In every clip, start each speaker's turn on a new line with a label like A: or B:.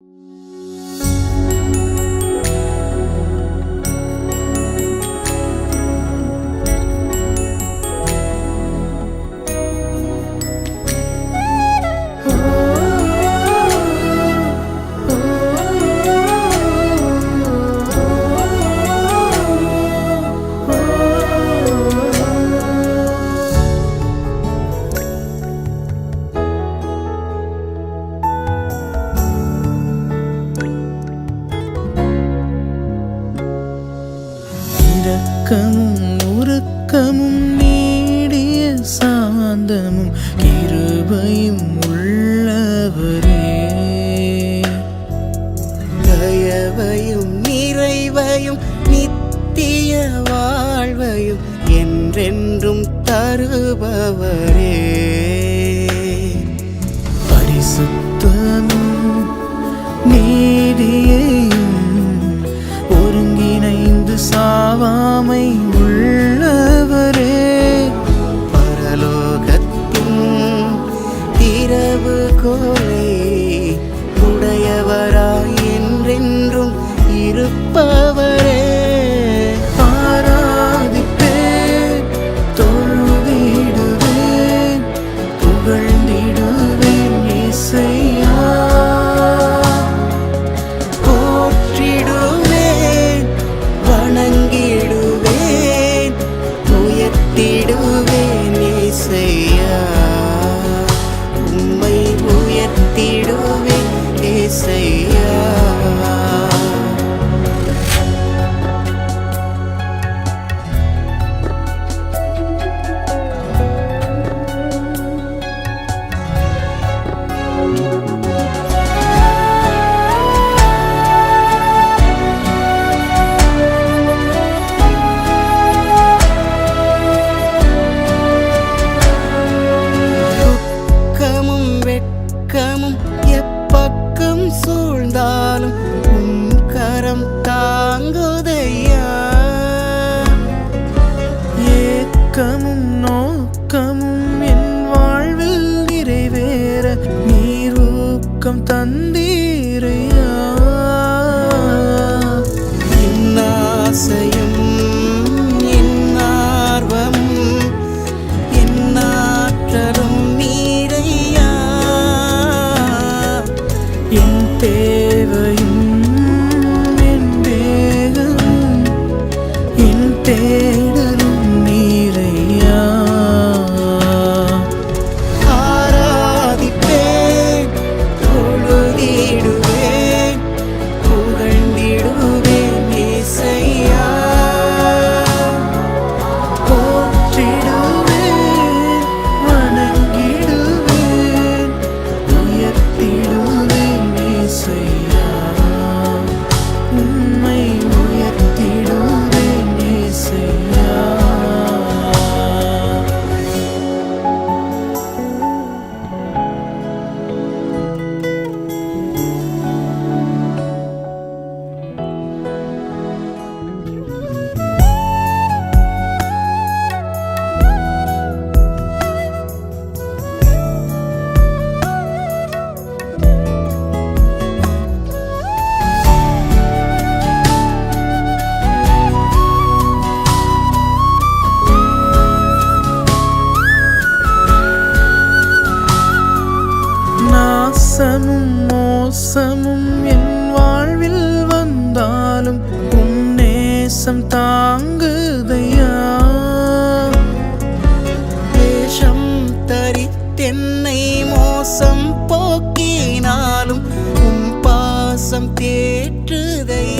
A: you இறுக்கமும் உறக்கமும் நீடிய சாந்தமும் கிருபையும் உள்ளவரே.
B: தயவையும் நிறைவையும் நித்திய வாழ்வையும் என்றென்றும் தருபவர்.
A: good. say நேசமும் மோசமும் என் வாழ்வில் வந்தாலும் உன் நேசம் தாங்குதையா?
B: வேஷம் தரித்தென்னை மோசம் போக்கினாலும் உன் பாசம் தேற்றுதையா?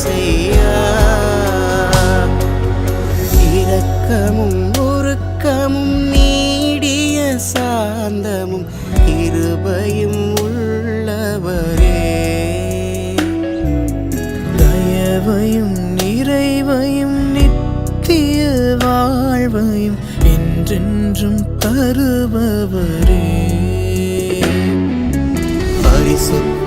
A: செய்யா. இரக்கமும் உருக்கமும் நீடிய சாந்தமும் இருபையும் உள்ளவரே.
B: தயவையும் நிறைவையும் நித்திய வாழ்வையும் என்றென்றும் தருபவரே. பரிசுத்த